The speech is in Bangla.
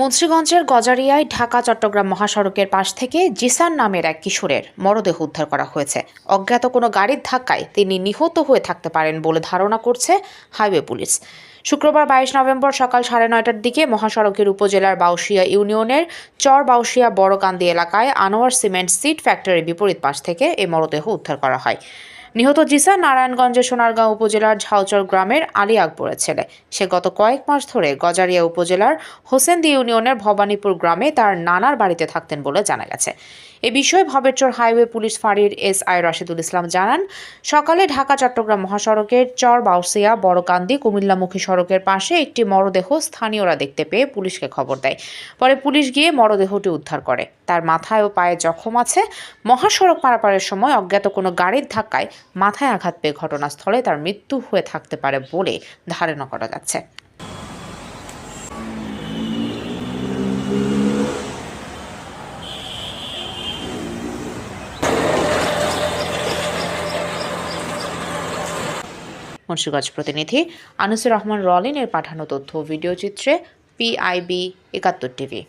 মুন্সিগঞ্জের গজারিয়ায় ঢাকা, চট্টগ্রাম মহাসড়কের পাশ থেকে জিসান নামের এক কিশোরের মরদেহ উদ্ধার করা হয়েছে। অজ্ঞাত কোনো গাড়ির ধাক্কায় তিনি নিহত হয়ে থাকতে পারেন বলে ধারণা করছে হাইওয়ে পুলিশ। শুক্রবার বাইশ নভেম্বর সকাল সাড়ে নয়টার দিকে মহাসড়কের উপজেলার বাউশিয়া ইউনিয়নের চর বাউশিয়া বড়কান্দি এলাকায় আনোয়ার সিমেন্ট সিট ফ্যাক্টরির বিপরীত পাশ থেকে এই মরদেহ উদ্ধার করা হয়। নিহত জিসা নারায়ণগঞ্জের সোনারগাঁও উপজেলার ঝাউচর গ্রামের আলী আকবরের ছেলে। সে গত কয়েক মাস ধরে গজারিয়া উপজেলার হোসেনদি ইউনিয়নের ভবানীপুর গ্রামে তার নানার বাড়িতে থাকতেন বলে জানা গেছে। এ বিষয়ে ভবেরচর হাইওয়ে পুলিশ ফাঁড়ির এস আই রাশিদুল ইসলাম জানান, সকালে ঢাকা, চট্টগ্রাম মহাসড়কের চর বাউসিয়া বড়কান্দি, কুমিল্লামুখী সড়কের পাশে একটি মরদেহ স্থানীয়রা দেখতে পেয়ে পুলিশকে খবর দেয়। পরে পুলিশ গিয়ে মরদেহটি উদ্ধার করে। তার মাথায় ও পায়ে জখম আছে। মহাসড়ক পারাপারের সময় অজ্ঞাত কোনো গাড়ির ধাক্কায় মাথায় আঘাত পেয়ে ঘটনাস্থলে তার মৃত্যু হয়ে থাকতে পারে বলে ধারণা করা যাচ্ছে। মুন্সিগঞ্জ প্রতিনিধি আনিসুর রহমান রলিনের পাঠানো তথ্য ভিডিও চিত্রে পিআইবি একাত্তর টিভি।